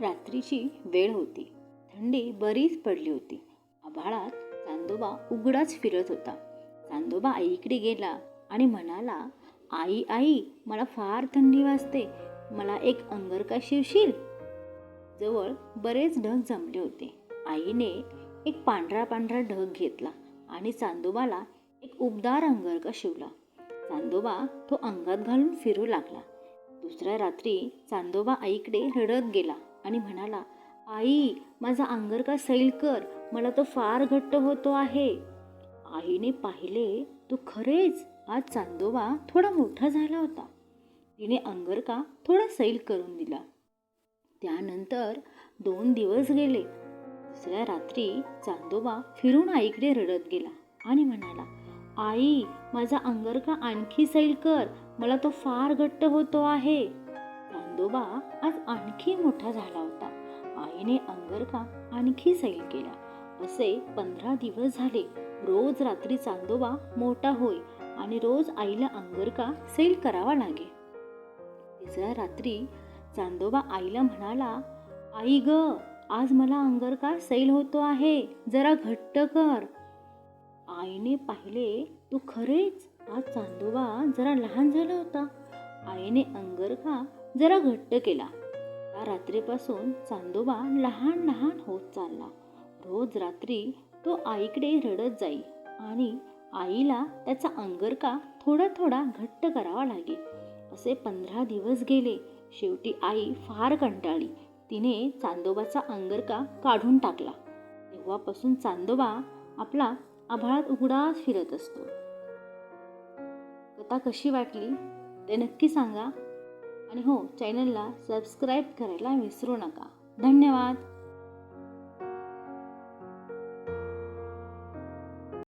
रात्रीची वेळ होती. थंडी बरीच पडली होती. आभाळात चांदोबा उघडाच फिरत होता. चांदोबा आईकडे गेला आणि म्हणाला आई आई मला फार थंडी वाजते. मला एक अंगरका शिवशील? जवळ बरेच ढग जमले होते. आईने एक पांढरा पांढरा ढग घेतला आणि चांदोबाला एक उबदार अंगरका शिवला. चांदोबा तो अंगात घालून फिरू लागला. दुसऱ्या रात्री चांदोबा आईकडे रडत गेला. आणि म्हणाला आई माझा अंगरका सैल कर? मला तो फार घट्ट होतो आहे. आईने पाहिले तो खरेच आज चांदोबा थोडा मोठा झाला होता. तिने अंगरका थोडा सैल करून दिला. त्यानंतर दोन दिवस गेले. दुसऱ्या रात्री चांदोबा फिरून आईकडे रडत गेला आणि म्हणाला आई माझा अंगरका आणखी सैल कर? मला तो फार घट्ट होतो आहे. चांदोबा आज आणखी मोठा झाला होता. आईने अंगरका आणखी सैल केला. असे पंधरा दिवस झाले. रोज रात्री चांदोबा मोठा होई आणि रोज आईला अंगरका सैल करावा लागे. तिसऱ्या रात्री चांदोबा आईला म्हणाला आई ग आज मला अंगरखा सैल होतो आहे. जरा घट्ट कर. आईने पाहिले तू खरेच आज चांदोबा जरा लहान झाला होता. आईने अंगरखा जरा घट्ट केला. त्या रात्रीपासून चांदोबा लहान लहान होत चालला. रोज रात्री तो आईकडे रडत जाई आणि आईला त्याचा अंगरका थोडा थोडा घट्ट करावा लागे. असे पंधरा दिवस गेले. शेवटी आई फार कंटाळली. तिने चांदोबाचा अंगरका काढून टाकला. तेव्हापासून चांदोबा आपला आभाळात उघडाच फिरत असतो. कथा कशी वाटली? ते नक्की सांगा. आणि हो चॅनलला सबस्क्राईब करायला विसरू नका. धन्यवाद.